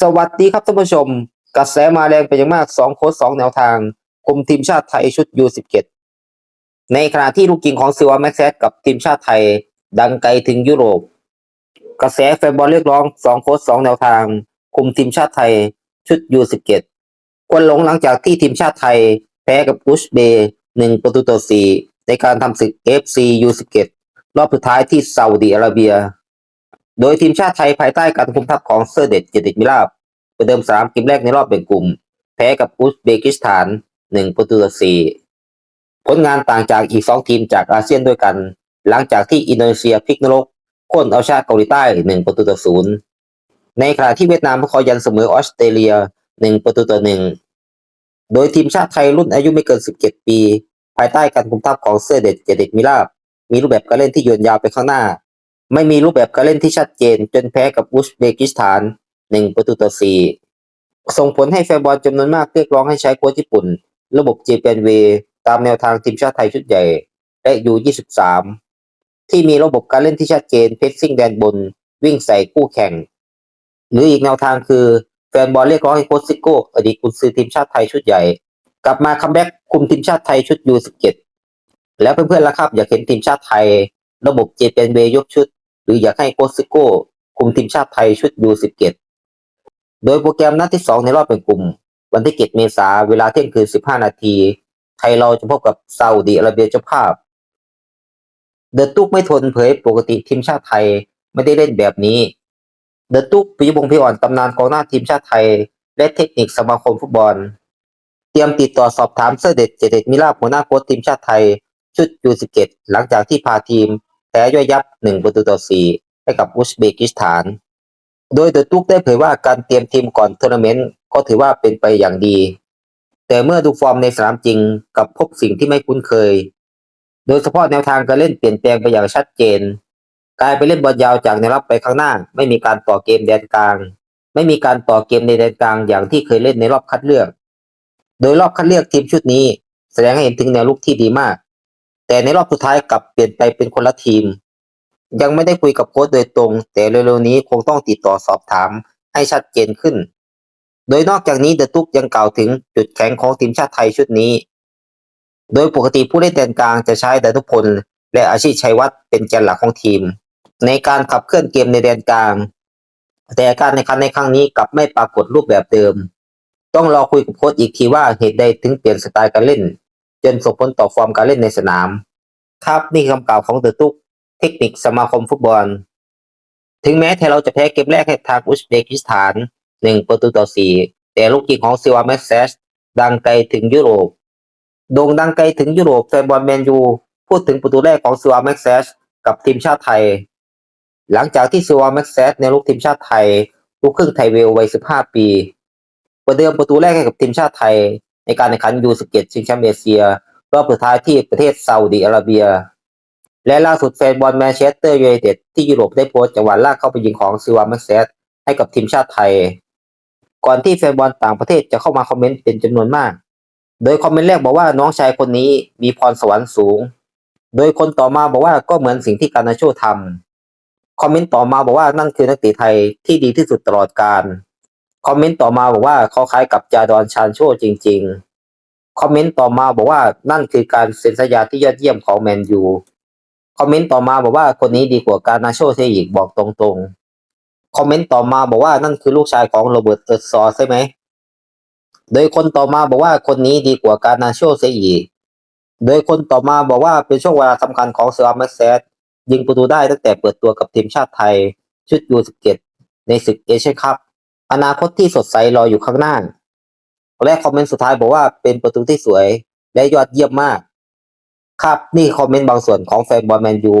สวัสดีครับท่านผู้ชม กระแสมาแรงเป็นอย่างมากสองโค้ชสองแนวทางคุมทีมชาติไทยชุด U17 ในขณะที่ลูกยิงของซิวาแม็กแซสกับทีมชาติไทย ดังไกลถึงยุโรป กระแสแฟนบอลเรียกร้องสองโค้ชสองแนวทางคุมทีมชาติไทยชุด U17 ควนหลงหลังจากที่ทีมชาติไทย แพ้กับอุซเบย์หนึ่งประตูต่อสี่ในการทำศึก FC U17 รอบสุดท้ายที่ซาอุดิอาระเบีย โดยทีมชาติไทยภายใต้การคุมทัพของเซอร์เดตเจติมิลาบประเดิมสามเกมแรกในรอบแบ่งกลุ่ม แพ้กับอุซเบกิสถานหนึ่งประตูต่อสี่ผลงานต่างจากอีกสองทีมจากอาเซียนด้วยกัน หลังจากที่อินโดนีเซียพลิกนรกค่นเอาชาติเกาหลีใต้หนึ่งประตูต่อศูนย์ในขณะที่เวียดนามพวกเขายันเสมอออสเตรเลียหนึ่งประตูต่อหนึ่งโดยทีมชาติไทยรุ่นอายุไม่เกิน 17 ปี ภายใต้การคุมทัพของเซอร์เดตเจติมิลาบมีรูปแบบการเล่นที่โยนยาวไปข้างหน้า ไม่มีรูปแบบการเล่นที่ชัดเจน จนแพ้กับอุซเบกิสถานหนึ่งประตูต่อสี่ส่งผลให้แฟนบอลจำนวนมากเรียกร้องให้ใช้โค้ชญี่ปุ่น ระบบ j p n v ตามแนวทางทีมชาติไทยชุดใหญ่ และยู23ที่มีระบบการเล่นที่ชัดเจนเพสซิ่งแดนบน วิ่งใส่คู่แข่ง หรืออีกแนวทางคือแฟนบอลเรียกร้องให้โค้ชซิโก้อดีตกุนซือทีมชาติไทยชุดใหญ่ กลับมาคัมแบ็กคุมทีมชาติไทยชุดยู17แล้วเพื่อนๆล่ะครับ อยากเห็นทีมชาติไทย ระบบ j p n v ยกชุด หรืออยากให้โค้ชซิโก้คุมทีมชาติไทยชุด U17 โดยโปรแกรมนัดที่2ในรอบเป็นกลุ่ม วันที่7เมษาเวลาเที่ยงคืน15นาทีไทยเราจะพบกับซาอุดีอาระเบียเจ้าภาพ เดอะตุ๊กไม่ทนเผยปกติทีมชาติไทยไม่ได้เล่นแบบนี้ เดอะตุ๊กปิยพงษ์พิอ่อนตำนานกองหน้าทีมชาติไทย และเทคนิคสมาคมฟุตบอล เตรียมติดต่อสอบถามเสด็จเจเด็ดมิลาหัวหน้าโค้ชทีมชาติไทย ชุด U17 หลังจากที่พาทีม พ้ย่อยยับ 1 ประตูต่อ 4 ให้กับอุซเบกิสถาน โดยเดอตุกได้เผยว่าการเตรียมทีมก่อนทัวร์นาเมนต์ก็ถือว่าเป็นไปอย่างดี แต่เมื่อดูฟอร์มในสนามจริงกับพบสิ่งที่ไม่คุ้นเคย โดยเฉพาะแนวทางการเล่นเปลี่ยนแปลงไปอย่างชัดเจน กลายไปเล่นบอลยาวจากแนวรับไปข้างหน้า ไม่มีการต่อเกมแดนกลาง ไม่มีการต่อเกมในแดนกลางอย่างที่เคยเล่นในรอบคัดเลือก โดยรอบคัดเลือกทีมชุดนี้ แสดงให้เห็นถึงแนวลุกที่ดีมาก แต่ในรอบสุดท้ายกลับเปลี่ยนไปเป็นคนละทีม ยังไม่ได้คุยกับโค้ชโดยตรง แต่เร็วๆนี้คงต้องติดต่อสอบถามให้ชัดเจนขึ้น โดยนอกจากนี้เดตุกยังกล่าวถึงจุดแข็งของทีมชาติไทยชุดนี้ โดยปกติผู้เล่นแดนกลางจะใช้ดานุพลและอาชีพชัยวัฒน์เป็นแกนหลักของทีม ในการขับเคลื่อนเกมในแดนกลาง แต่การแข่งขันในครั้งนี้กลับไม่ปรากฏรูปแบบเดิม ต้องรอคุยกับโค้ชอีกทีว่าเหตุใดถึงเปลี่ยนสไตล์การเล่น จนส่งผลต่อฟอร์มการเล่นในสนาม ครับนี่คือคำกล่าวของเดอะตุก เทคนิคสมาคมฟุตบอล ถึงแม้ไทยเราจะแพ้เกมแรกให้ทางอุซเบกิสถานหนึ่งประตูต่อสี่แต่ลูกยิงของซิวาแม็กเซสดังไกลถึงยุโรปโด่งดังไกลถึงยุโรปแฟนบอลแมนยูพูดถึงประตูแรกของซิวาแม็กเซสกับทีมชาติไทย หลังจากที่ซิวาแม็กเซสในลูกทีมชาติไทยลูกครึ่งไทยเวลวัย 15 ปี ประเดิมประตูแรกให้กับทีมชาติไทย ในการแข่งขันยู17ชิงแชมป์เอเชีย รอบสุดท้ายที่ประเทศซาอุดิอาระเบีย และล่าสุดแฟนบอลแมนเชสเตอร์ยูไนเต็ดที่ยุโรปได้โพสต์จังหวะลากเข้าไปยิงของซิวาม็กเซสให้กับทีมชาติไทย ก่อนที่แฟนบอลต่างประเทศจะเข้ามาคอมเมนต์เป็นจำนวนมาก โดยคอมเมนต์แรกบอกว่าน้องชายคนนี้มีพรสวรรค์สูง โดยคนต่อมาบอกว่าก็เหมือนสิ่งที่การนาโชทำคอมเมนต์ต่อมาบอกว่านั่นคือนักเตะไทยที่ดีที่สุดตลอดกาล คอมเมนต์ต่อมาบอกว่าเขาคล้ายกับจาดอนชานโชจริง ๆ คอมเมนต์ต่อมาบอกว่านั่นคือการเซ็นสัญญาที่ยอดเยี่ยมของแมนยูคอมเมนต์ต่อมาบอกว่าคนนี้ดีกว่าการนาโชเสียอีกบอกตรงๆ คอมเมนต์ต่อมาบอกว่านั่นคือลูกชายของโรเบิร์ตเอิร์ธซอร์ใช่ไหม โดยคนต่อมาบอกว่าคนนี้ดีกว่าการนาโชเสียอีก โดยคนต่อมาบอกว่าเป็นช่วงเวลาสำคัญของเซอร์แม็กเซสยิงประตูได้ตั้งแต่เปิดตัวกับทีมชาติไทย ชุดยู17ในศึกเอเชียนคัพ อนาคตที่สดใสรออยู่ข้างหน้า และคอมเมนต์สุดท้ายบอกว่าเป็นประตูที่สวยและยอดเยี่ยมมาก ครับนี่คอมเมนต์บางส่วนของแฟนบอลแมนยู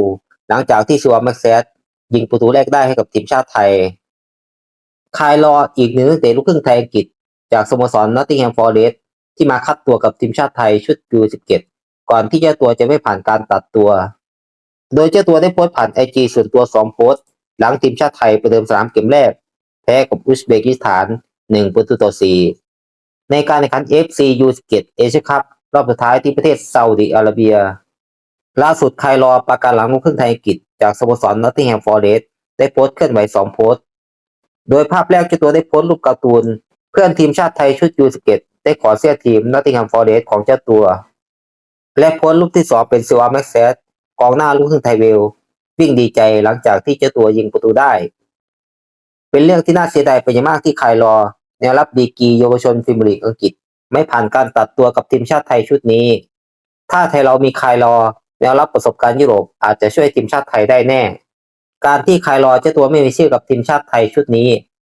หลังจากที่ซัวร์แม็กเซสยิงประตูแรกได้ให้กับทีมชาติไทย คายรออีกหนึ่งนักเตะลูกครึ่งไทยอังกฤษ จากสโมสรนอตติงแฮมฟอร์เรสที่มาคัดตัวกับทีมชาติไทยชุด U17 ก่อนที่เจ้าตัวจะไม่ผ่านการตัดตัว โดยเจ้าตัวได้โพสต์ผ่านไอจีส่วนตัวสองโพสต์ หลังทีมชาติไทยประเดิมสนามเกมแรก แพ้กับอุซเบกิสถาน 1 ประตูต่อ 4 ในการแข่งขัน FC U17 เอเชียคัพรอบสุดท้ายที่ประเทศซาอุดิอาระเบีย ล่าสุดไคลรอประกาศหลังลูกครึ่งไทยอังกฤษจากสโมสรนอตติงแฮมฟอร์เรสต์ได้โพสต์เคลื่อนไหวสองโพสต์ โดยภาพแรกเจ้าตัวได้โพสต์รูปการ์ตูน เพื่อนทีมชาติไทยชุด U17 ได้ขอเสื้อทีมนอตติงแฮมฟอร์เรสของเจ้าตัว และโพสต์รูปที่สองเป็นซิวาแม็กเซสกองหน้าลูกครึ่งไทยเวลวิ่งดีใจหลังจากที่เจ้าตัวยิงประตูได้ เป็นเรื่องที่น่าเสียดายเป็นอย่างมากที่คายรอแนวรับดีกีเยาวชนพรีเมียร์ลีกอังกฤษ ไม่ผ่านการตัดตัวกับทีมชาติไทยชุดนี้ ถ้าไทยเรามีคายรอแนวรับประสบการณ์ยุโรปอาจจะช่วยทีมชาติไทยได้แน่ การที่คายรอเจ้าตัวไม่มีชื่อกับทีมชาติไทยชุดนี้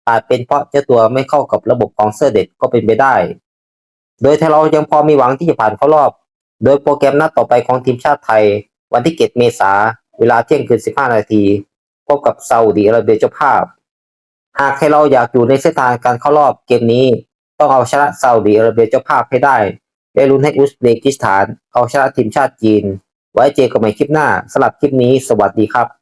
อาจเป็นเพราะเจ้าตัวไม่เข้ากับระบบของเซอร์เด็ดก็เป็นไปได้ โดยไทยเรายังพอมีหวังที่จะผ่านเข้ารอบ โดยโปรแกรมนัดต่อไปของทีมชาติไทย วันที่ 7 เมษาเวลาเที่ยงคืน 15 นาทีพบกับซาอุดีอาระเบียเจ้าภาพ หากใครเราอยากอยู่ในเส้นทางการเข้ารอบเกมนี้ ต้องเอาชนะซาอุดีอาระเบียเจ้าภาพให้ได้ได้ลุ้นให้อุซเบกิสถาน เอาชนะทีมชาติจีน ไว้เจอกันใหม่คลิปหน้าสำหรับคลิปนี้ สวัสดีครับ